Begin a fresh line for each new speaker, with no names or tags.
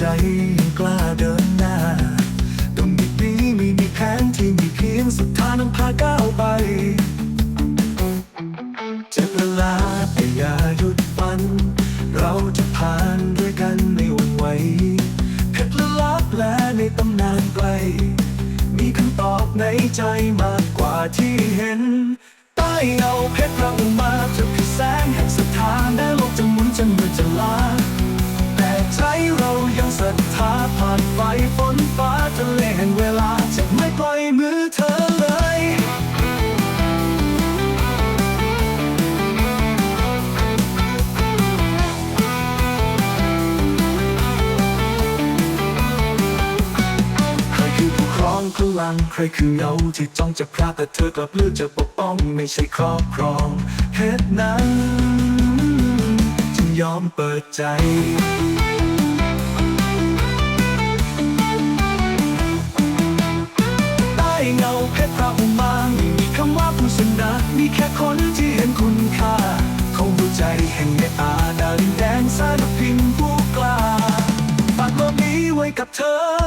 ใจยังกล้าเดินหน้าตรงนี้นี้ม่มีแผนที่มีเพียงสุดทางนำพาก้าวไปเจ็บเวลาแต่อย่าหยุดฝัน เราจะผ่านด้วยกันในวันไหวเพชรละลับและในตำนานไกล มีคำตอบในใจมากกว่าที่เห็น ใต้เงาเพชรราม ใจเรายังศรัทธาผ่านไฟฝนฟ้าทะเลแห่งเวลาจะไม่ปล่อยมือเธอเลยใครคือผู้ครองพลังใครคือเงาที่จ้องจะพรากแต่เธอกลับเลือกจะปกป้องไม่ใช่ครอบครองเหตุนั้นจึงยอมเปิดใจ wake up tough.